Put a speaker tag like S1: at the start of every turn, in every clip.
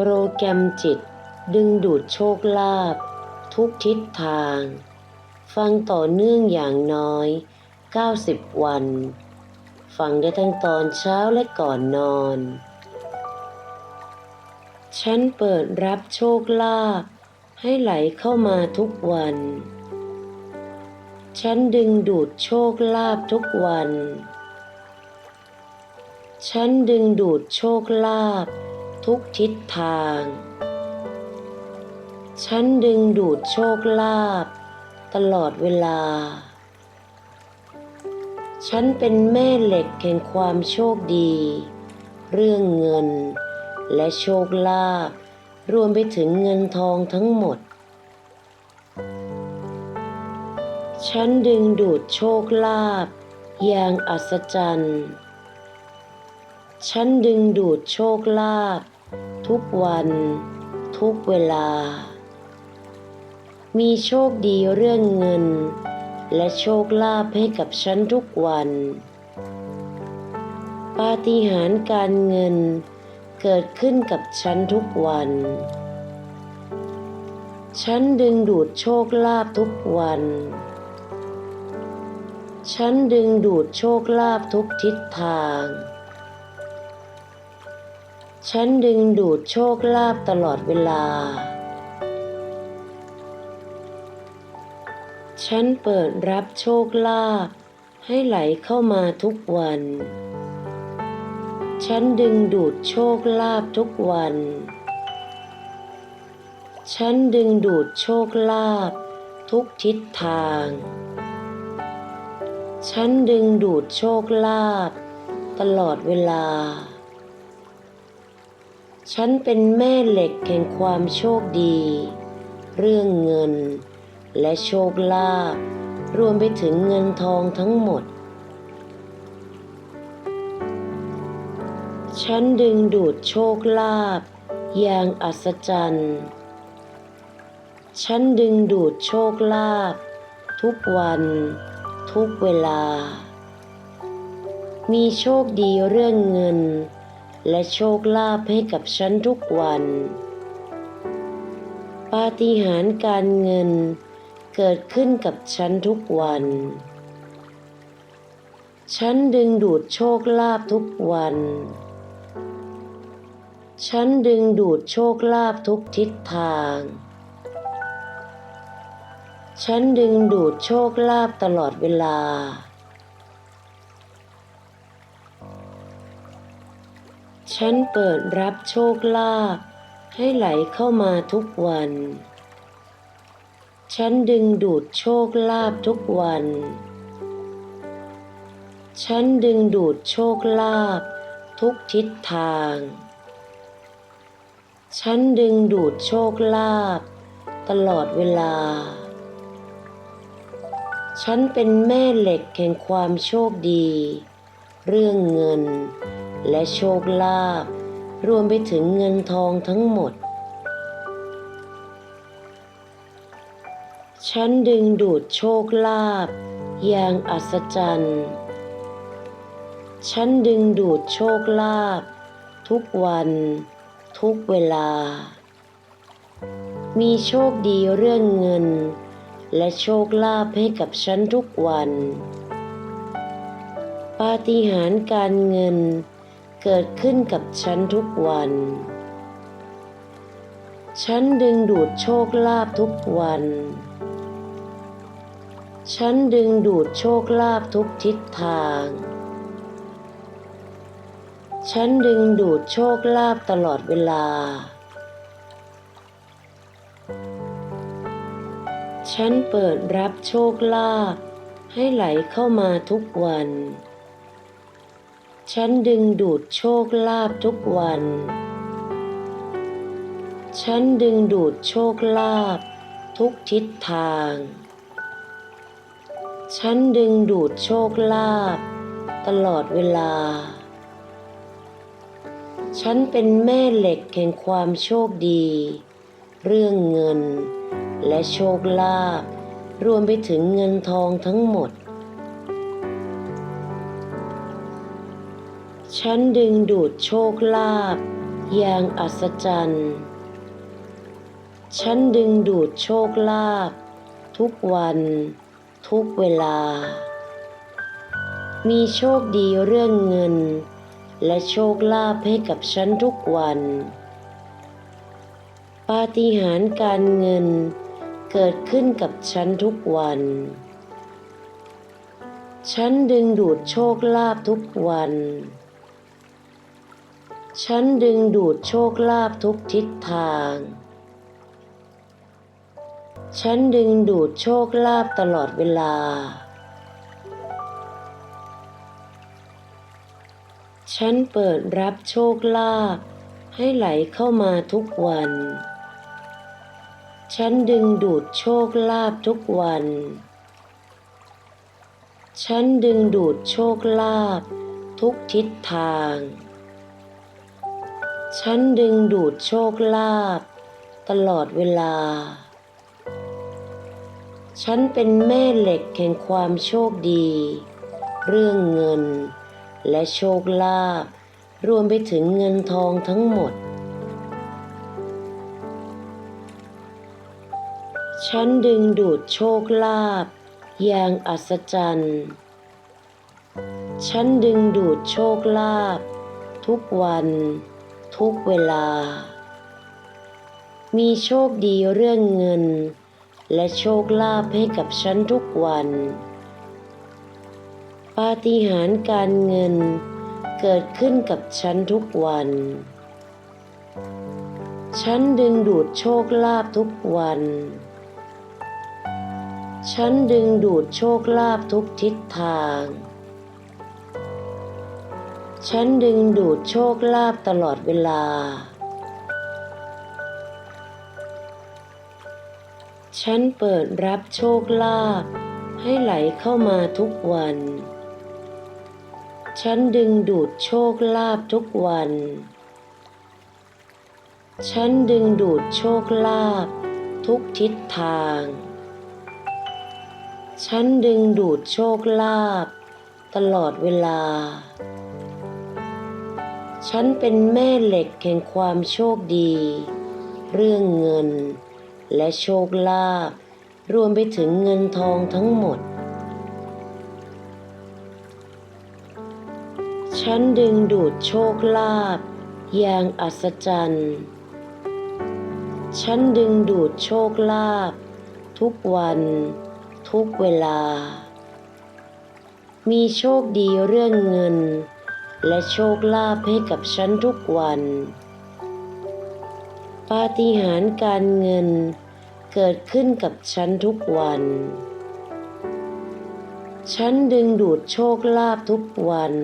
S1: โปรแกรมจิตดึงดูดโชคลาภทุกทิศทาง ฟังต่อเนื่องอย่างน้อย 90 วัน ฟังได้ทั้งตอนเช้าและก่อนนอน ฉันเปิดรับโชคลาภให้ไหลเข้ามาทุกวัน ฉันดึงดูดโชคลาภทุกวัน ฉันดึงดูดโชคลาภ ทุกทิศทาง ฉันดึงดูดโชคลาภตลอดเวลา ฉันเป็นแม่เหล็กแห่งความโชคดี เรื่องเงินและโชคลาภรวมไปถึงเงินทองทั้งหมด ฉันดึงดูดโชคลาภอย่างอัศจรรย์ ฉันดึงดูดโชคลาภ ทุกวัน ทุกเวลา มีโชคดีเรื่องเงิน และโชคลาภให้กับฉันทุกวัน ปาฏิหาริย์การเงินเกิดขึ้นกับฉันทุกวัน ฉันดึงดูดโชคลาภทุกวัน ฉันดึงดูดโชคลาภทุกทิศทาง ฉันดึงดูดโชคลาภตลอดเวลา ฉันเปิดรับโชคลาภให้ไหลเข้ามาทุกวัน ฉันดึงดูดโชคลาภทุกวัน ฉันดึงดูดโชคลาภทุกทิศทาง ฉันดึงดูดโชคลาภตลอดเวลา ฉันเป็นแม่เหล็กแห่งความโชคดี เรื่องเงิน และโชคลาภรวมไปถึงเงินทองทั้งหมด ฉันดึงดูดโชคลาภอย่างอัศจรรย์ ฉันดึงดูดโชคลาภทุกวัน ทุกเวลา มีโชคดีเรื่องเงิน และโชคลาภให้กับฉันทุกวัน ปาฏิหาริย์การเงินเกิดขึ้นกับฉันทุกวัน ฉันดึงดูดโชคลาภทุกวัน ฉันดึงดูดโชคลาภทุกทิศทาง ฉันดึงดูดโชคลาภตลอดเวลา ฉันเปิดรับโชคลาภให้ไหลเข้ามาทุกวัน ฉันดึงดูดโชคลาภทุกวัน ฉันดึงดูดโชคลาภทุกทิศทาง ฉันดึงดูดโชคลาภตลอดเวลา ฉันเป็นแม่เหล็กแห่งความโชคดี เรื่องเงิน และโชคลาภรวมไปถึงเงินทองทั้งหมด ฉันดึงดูดโชคลาภอย่างอัศจรรย์ ฉันดึงดูดโชคลาภทุกวัน ทุกเวลา มีโชคดีเรื่องเงิน และโชคลาภให้กับฉันทุกวัน ปาฏิหาริย์การเงิน เกิดขึ้นกับฉันทุกวัน ฉันดึงดูดโชคลาภทุกวัน ฉันดึงดูดโชคลาภทุกทิศทาง ฉันดึงดูดโชคลาภตลอดเวลา ฉันเปิดรับโชคลาภให้ไหลเข้ามาทุกวัน ฉันดึงดูดโชคลาภทุกวัน ฉันดึงดูดโชคลาภทุกทิศทาง ฉันดึงดูดโชคลาภตลอดเวลา ฉันเป็นแม่เหล็กแห่งความโชคดี เรื่องเงินและโชคลาภรวมไปถึงเงินทองทั้งหมด ฉันดึงดูดโชคลาภอย่างอัศจรรย์ ฉันดึงดูดโชคลาภทุกวัน ทุกเวลา มีโชคดีเรื่องเงิน และโชคลาภให้กับฉันทุกวัน ปาฏิหาริย์การเงินเกิดขึ้นกับฉันทุกวัน ฉันดึงดูดโชคลาภทุกวัน ฉันดึงดูดโชคลาภทุกทิศทาง ฉันดึงดูดโชคลาภตลอดเวลา ฉันเปิดรับโชคลาภให้ไหลเข้ามาทุกวัน ฉันดึงดูดโชคลาภทุกวัน ฉันดึงดูดโชคลาภทุกทิศทาง ฉันดึงดูดโชคลาภตลอดเวลา ฉันเป็นแม่เหล็กแห่งความโชคดี เรื่องเงินและโชคลาภรวมไปถึงเงินทองทั้งหมด ฉันดึงดูดโชคลาภอย่างอัศจรรย์ ฉันดึงดูดโชคลาภทุกวัน ทุกเวลา มีโชคดีเรื่องเงิน และโชคลาภให้กับฉันทุกวัน ปาฏิหาริย์การเงินเกิดขึ้นกับฉันทุกวัน ฉันดึงดูดโชคลาภทุกวัน ฉันดึงดูดโชคลาภทุกทิศทาง ฉันดึงดูดโชคลาภตลอดเวลา ฉันเปิดรับโชคลาภให้ไหลเข้ามาทุกวัน ฉันดึงดูดโชคลาภทุกวัน ฉันดึงดูดโชคลาภทุกทิศทาง ฉันดึงดูดโชคลาภตลอดเวลา ฉันเป็นแม่เหล็กแห่งความโชคดี เรื่องเงิน และโชคลาภรวมไปถึงเงินทองทั้งหมด ฉันดึงดูดโชคลาภอย่างอัศจรรย์ ฉันดึงดูดโชคลาภทุกวัน ทุกเวลา มีโชคดีเรื่องเงิน และโชคลาภให้กับฉันทุกวัน ปาฏิหาริย์การเงินเกิดขึ้นกับฉันทุกวัน ฉันดึงดูดโชคลาภทุกวัน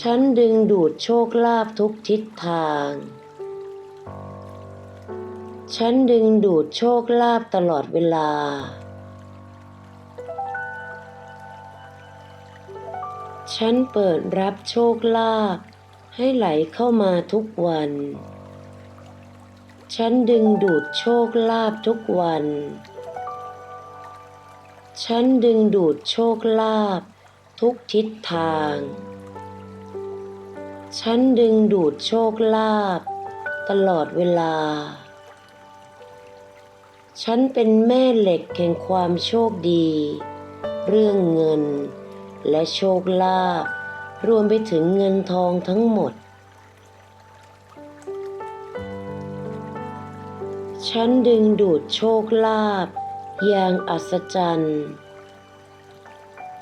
S1: ฉันดึงดูดโชคลาภทุกทิศทาง ฉันดึงดูดโชคลาภตลอดเวลา ฉันเปิดรับโชคลาภให้ไหลเข้ามาทุกวัน ฉันดึงดูดโชคลาภทุกวัน ฉันดึงดูดโชคลาภทุกทิศทาง ฉันดึงดูดโชคลาภตลอดเวลา ฉันเป็นแม่เหล็กแห่งความโชคดี เรื่องเงิน และโชคลาภรวมไปถึงเงินทองทั้งหมด ฉันดึงดูดโชคลาภอย่างอัศจรรย์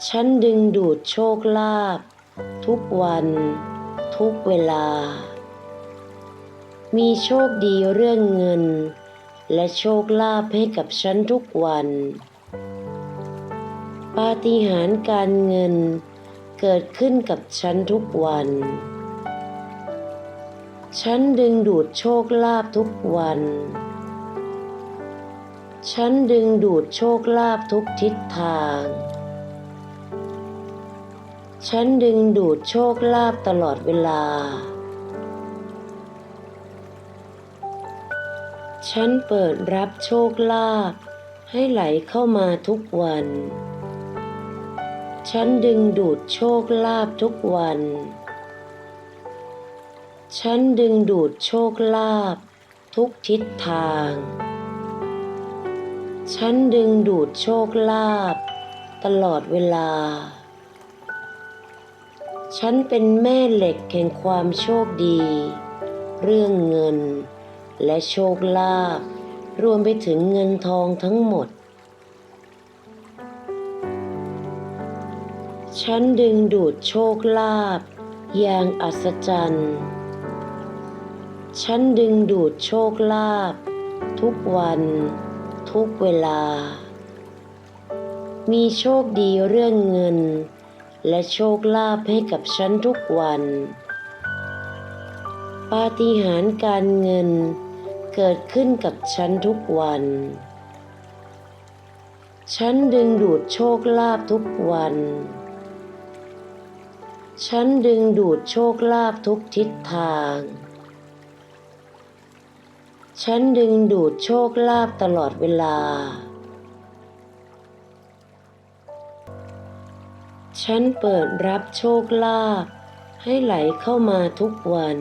S1: ฉันดึงดูดโชคลาภทุกวัน ทุกเวลา มีโชคดีเรื่องเงิน และโชคลาภให้กับฉันทุกวัน ปาฏิหาริย์การเงินเกิดขึ้นกับฉันทุกวัน ฉันดึงดูดโชคลาภทุกวัน ฉันดึงดูดโชคลาภทุกทิศทาง ฉันดึงดูดโชคลาภตลอดเวลา ฉันเปิดรับโชคลาภให้ไหลเข้ามาทุกวัน ฉันดึงดูดโชคลาภทุกวัน ฉันดึงดูดโชคลาภทุกทิศทาง ฉันดึงดูดโชคลาภตลอดเวลา ฉันเป็นแม่เหล็กแห่งความโชคดี เรื่องเงินและโชคลาภรวมไปถึงเงินทองทั้งหมด ฉันดึงดูดโชคลาภอย่างอัศจรรย์ ฉันดึงดูดโชคลาภทุกวัน ทุกเวลา มีโชคดีเรื่องเงิน และโชคลาภให้กับฉันทุกวัน ปาฏิหาริย์การเงินเกิดขึ้นกับฉันทุกวัน ฉันดึงดูดโชคลาภทุกวัน ฉันดึงดูดโชคลาภทุกทิศทาง ฉันดึงดูดโชคลาภตลอดเวลา ฉันเปิดรับโชคลาภให้ไหลเข้ามาทุกวัน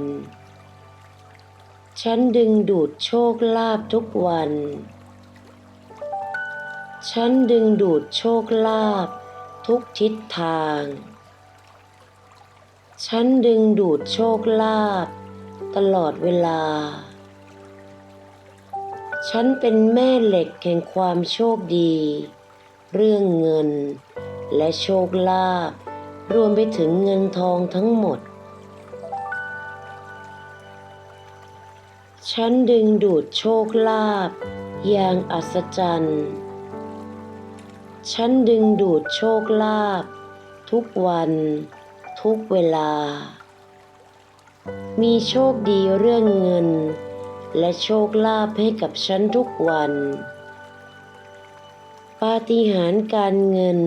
S1: ฉันดึงดูดโชคลาภทุกวัน ฉันดึงดูดโชคลาภทุกทิศทาง ฉันดึงดูดโชคลาภตลอดเวลา ฉันเป็นแม่เหล็กแห่งความโชคดี เรื่องเงิน และโชคลาภรวมไปถึงเงินทองทั้งหมด ฉันดึงดูดโชคลาภอย่างอัศจรรย์ ฉันดึงดูดโชคลาภทุกวัน ทุกเวลา มีโชคดีเรื่องเงิน และโชคลาภให้กับฉันทุกวัน ปาฏิหาริย์การเงิน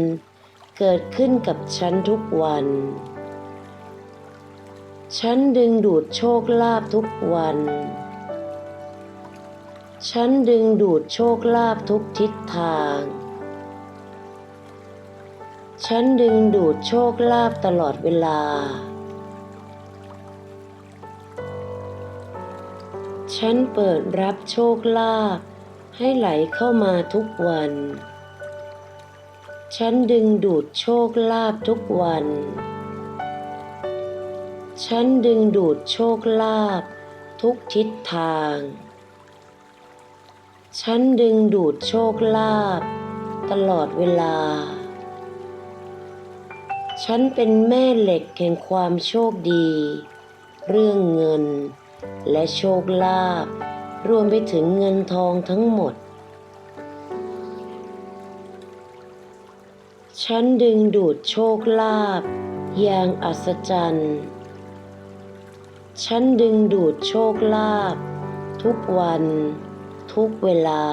S1: เกิดขึ้นกับฉันทุกวัน ฉันดึงดูดโชคลาภทุกวัน ฉันดึงดูดโชคลาภทุกทิศทาง ฉันดึงดูดโชคลาภตลอดเวลา ฉันเปิดรับโชคลาภให้ไหลเข้ามาทุกวัน ฉันดึงดูดโชคลาภทุกวัน ฉันดึงดูดโชคลาภทุกทิศทาง ฉันดึงดูดโชคลาภตลอดเวลา ฉันเป็นแม่เหล็กแห่งความโชคดี เรื่องเงิน และโชคลาภรวมไปถึงเงินทองทั้งหมด ฉันดึงดูดโชคลาภอย่างอัศจรรย์ ฉันดึงดูดโชคลาภทุกวัน ทุกเวลา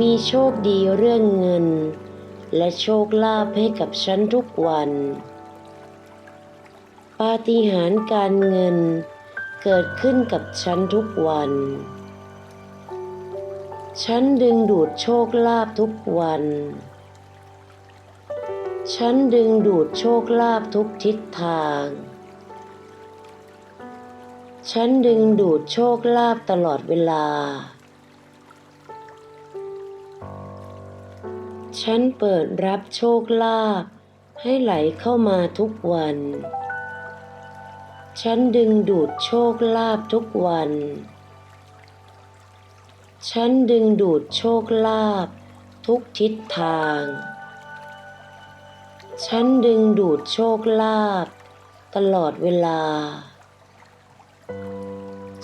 S1: มีโชคดีเรื่องเงิน และโชคลาภให้กับฉันทุกวัน ปาฏิหาริย์การเงินเกิดขึ้นกับฉันทุกวัน ฉันดึงดูดโชคลาภทุกวัน ฉันดึงดูดโชคลาภทุกทิศทาง ฉันดึงดูดโชคลาภตลอดเวลา ฉันเปิดรับโชคลาภให้ไหลเข้ามาทุกวัน ฉันดึงดูดโชคลาภทุกวัน ฉันดึงดูดโชคลาภทุกทิศทาง ฉันดึงดูดโชคลาภตลอดเวลา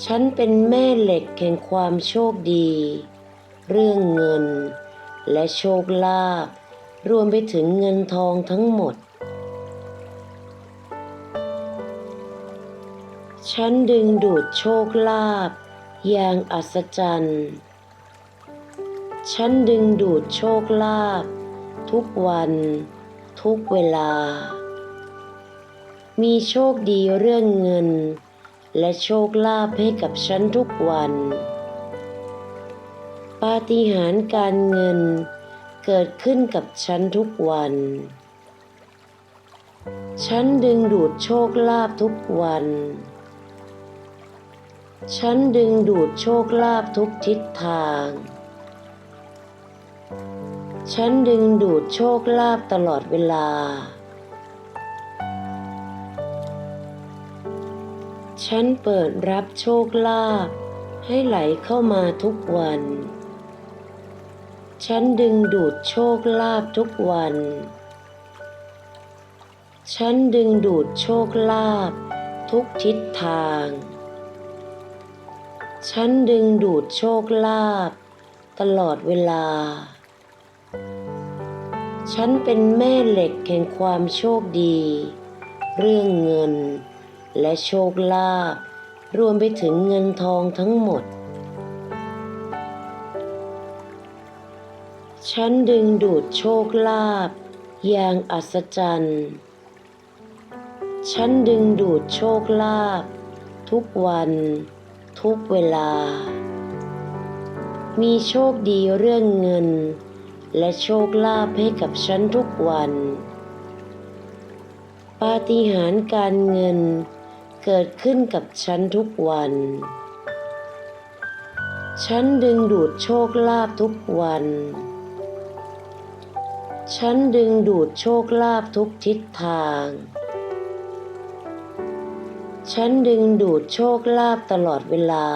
S1: ฉันเป็นแม่เหล็กแห่งความโชคดี เรื่องเงิน และโชคลาภรวมไปถึงเงินทองทั้งหมด ฉันดึงดูดโชคลาภอย่างอัศจรรย์ ฉันดึงดูดโชคลาภทุกวัน ทุกเวลา มีโชคดีเรื่องเงิน และโชคลาภให้กับฉันทุกวัน ปาฏิหาริย์การเงินเกิดขึ้นกับฉันทุกวัน ฉันดึงดูดโชคลาภทุกวัน ฉันดึงดูดโชคลาภทุกทิศทาง ฉันดึงดูดโชคลาภตลอดเวลา ฉันเปิดรับโชคลาภให้ไหลเข้ามาทุกวัน ฉันดึงดูดโชคลาภทุกวัน ฉันดึงดูดโชคลาภทุกทิศทาง ฉันดึงดูดโชคลาภตลอดเวลา ฉันเป็นแม่เหล็กแห่งความโชคดี เรื่องเงินและโชคลาภรวมไปถึงเงินทองทั้งหมด ฉันดึงดูดโชคลาภอย่างอัศจรรย์ ฉันดึงดูดโชคลาภทุกวัน ทุกเวลา มีโชคดีเรื่องเงิน และโชคลาภให้กับฉันทุกวัน ปาฏิหาริย์การเงินเกิดขึ้นกับฉันทุกวัน ฉันดึงดูดโชคลาภทุกวัน ฉันดึงดูดโชคลาภทุกทิศทาง ฉันดึงดูดโชคลาภตลอดเวลา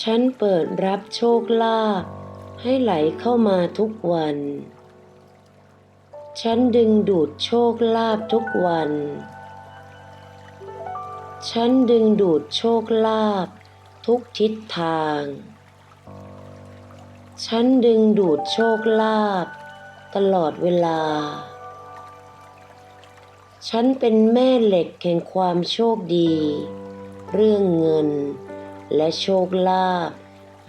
S1: ฉันเปิดรับโชคลาภให้ไหลเข้ามาทุกวัน ฉันดึงดูดโชคลาภทุกวัน ฉันดึงดูดโชคลาภทุกทิศทาง ฉันดึงดูดโชคลาภตลอดเวลา ฉันเป็นแม่เหล็กแห่งความโชคดี เรื่องเงิน และโชคลาภ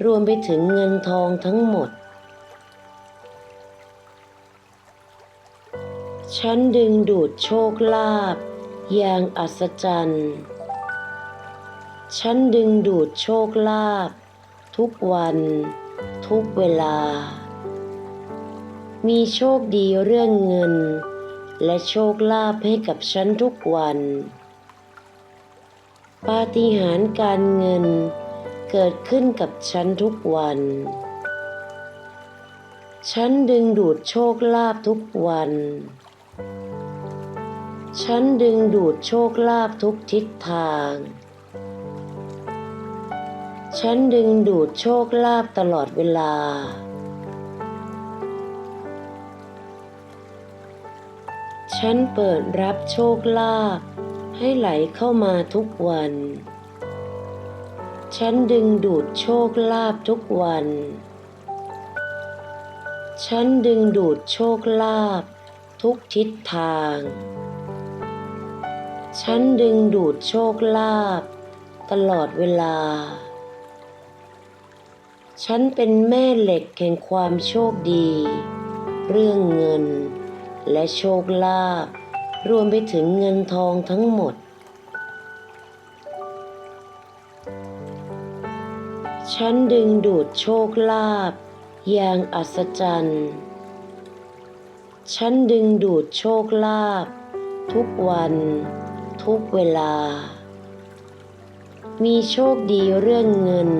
S1: รวมไปถึงเงินทองทั้งหมด ฉันดึงดูดโชคลาภอย่างอัศจรรย์ ฉันดึงดูดโชคลาภทุกวัน ทุกเวลา มีโชคดีเรื่องเงิน และโชคลาภให้กับฉันทุกวัน ปาฏิหาริย์การเงินเกิดขึ้นกับฉันทุกวัน ฉันดึงดูดโชคลาภทุกวัน ฉันดึงดูดโชคลาภทุกทิศทาง ฉันดึงดูดโชคลาภตลอดเวลา ฉันเปิดรับโชคลาภให้ไหลเข้ามาทุกวัน ฉันดึงดูดโชคลาภทุกวัน ฉันดึงดูดโชคลาภทุกทิศทาง ฉันดึงดูดโชคลาภตลอดเวลา ฉันเป็นแม่เหล็กแห่งความโชคดี เรื่องเงิน และโชคลาภรวมไปถึงเงินทองทั้งหมด ฉันดึงดูดโชคลาภอย่างอัศจรรย์ ฉันดึงดูดโชคลาภทุกวัน ทุกเวลา มีโชคดีเรื่องเงิน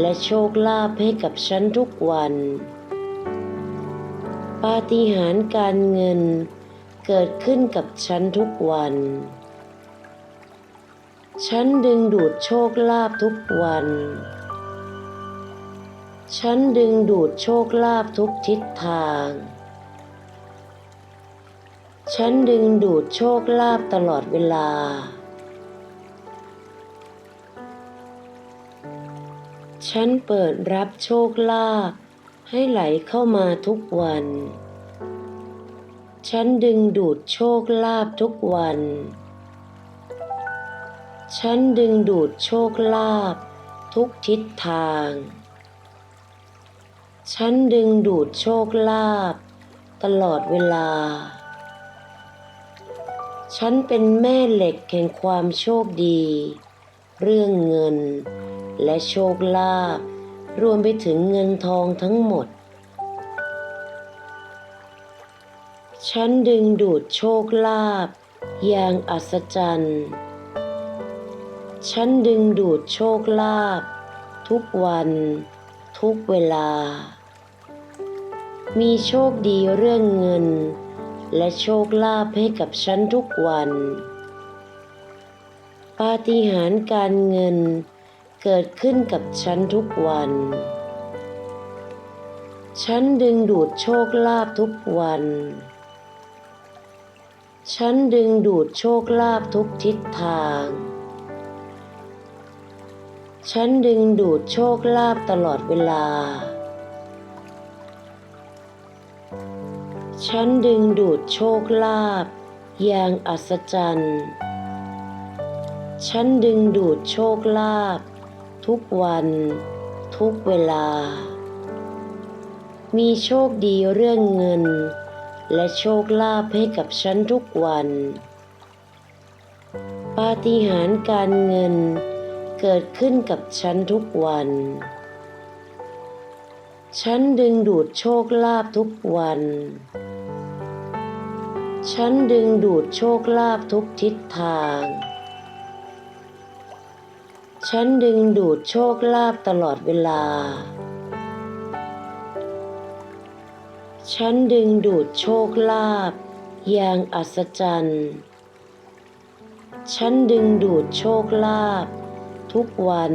S1: และโชคลาภให้กับฉันทุกวัน ปาฏิหาริย์การเงินเกิดขึ้นกับฉันทุกวัน ฉันดึงดูดโชคลาภทุกวัน ฉันดึงดูดโชคลาภทุกทิศทาง ฉันดึงดูดโชคลาภตลอดเวลา ฉันเปิดรับโชคลาภให้ไหลเข้ามาทุกวัน ฉันดึงดูดโชคลาภทุกวัน ฉันดึงดูดโชคลาภทุกทิศทาง ฉันดึงดูดโชคลาภตลอดเวลา ฉันเป็นแม่เหล็กแห่งความโชคดี เรื่องเงิน และโชคลาภรวมไปถึงเงินทองทั้งหมด ฉันดึงดูดโชคลาภอย่างอัศจรรย์ ฉันดึงดูดโชคลาภทุกวัน ทุกเวลา มีโชคดีเรื่องเงิน และโชคลาภให้กับฉันทุกวัน ปาฏิหาริย์การเงิน เกิดขึ้นกับฉันทุกวัน ฉันดึงดูดโชคลาภทุกวัน ฉันดึงดูดโชคลาภทุกทิศทาง ฉันดึงดูดโชคลาภตลอดเวลา ฉันดึงดูดโชคลาภอย่างอัศจรรย์ ฉันดึงดูดโชคลาภ ทุกวัน ทุกเวลา มีโชคดีเรื่องเงิน และโชคลาภให้กับฉันทุกวัน ปาฏิหาริย์การเงินเกิดขึ้นกับฉันทุกวัน ฉันดึงดูดโชคลาภทุกวัน ฉันดึงดูดโชคลาภทุกทิศทาง ฉันดึงดูดโชคลาภตลอดเวลา ฉันดึงดูดโชคลาภอย่างอัศจรรย์ ฉันดึงดูดโชคลาภทุกวัน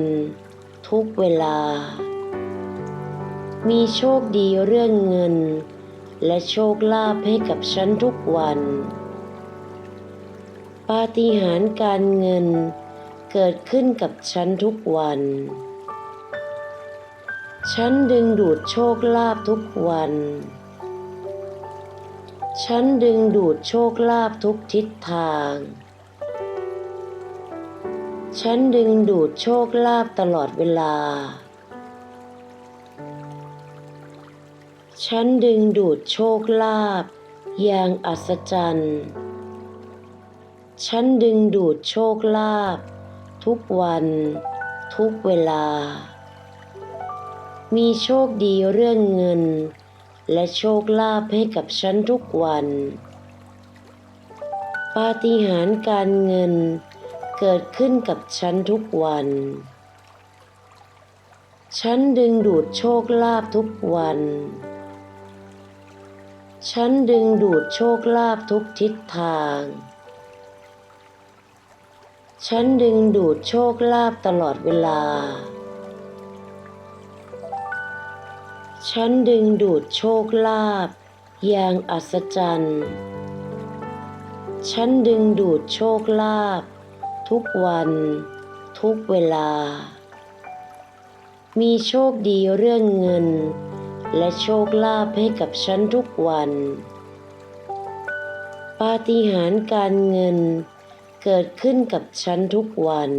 S1: ทุกเวลา มีโชคดีเรื่องเงิน และโชคลาภให้กับฉันทุกวัน ปาฏิหาริย์การเงิน เกิดขึ้นกับฉันทุกวัน ฉันดึงดูดโชคลาภทุกวัน ฉันดึงดูดโชคลาภทุกทิศทาง ฉันดึงดูดโชคลาภตลอดเวลา ฉันดึงดูดโชคลาภอย่างอัศจรรย์ ฉันดึงดูดโชคลาภ ทุกวัน ทุกเวลา มีโชคดีเรื่องเงิน และโชคลาภให้กับฉันทุกวันปาฏิหาริย์การเงินเกิดขึ้นกับฉันทุกวัน ฉันดึงดูดโชคลาภทุกวัน ฉันดึงดูดโชคลาภทุกทิศทาง ฉันดึงดูดโชคลาภตลอดเวลา ฉันดึงดูดโชคลาภอย่างอัศจรรย์ ฉันดึงดูดโชคลาภทุกวัน ทุกเวลา มีโชคดีเรื่องเงิน และโชคลาภให้กับฉันทุกวัน ปาฏิหาริย์การเงิน เกิดขึ้นกับฉันทุกวัน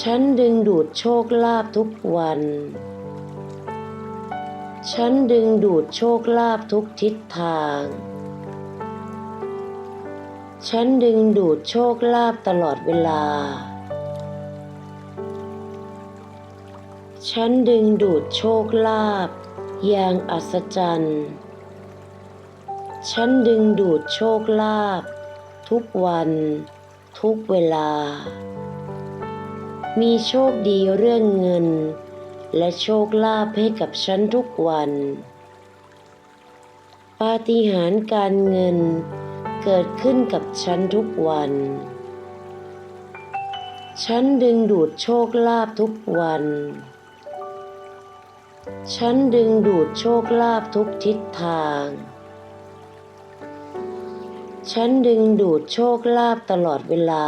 S1: ฉันดึงดูดโชคลาภทุกวัน ฉันดึงดูดโชคลาภทุกทิศทาง ฉันดึงดูดโชคลาภตลอดเวลา ฉันดึงดูดโชคลาภอย่างอัศจรรย์ ฉันดึงดูดโชคลาภ ทุกวัน ทุกเวลา มีโชคดีเรื่องเงิน และโชคลาภให้กับฉันทุกวัน ปาฏิหาริย์การเงินเกิดขึ้นกับฉันทุกวัน ฉันดึงดูดโชคลาภทุกวัน ฉันดึงดูดโชคลาภทุกทิศทาง ฉันดึงดูดโชคลาภตลอดเวลา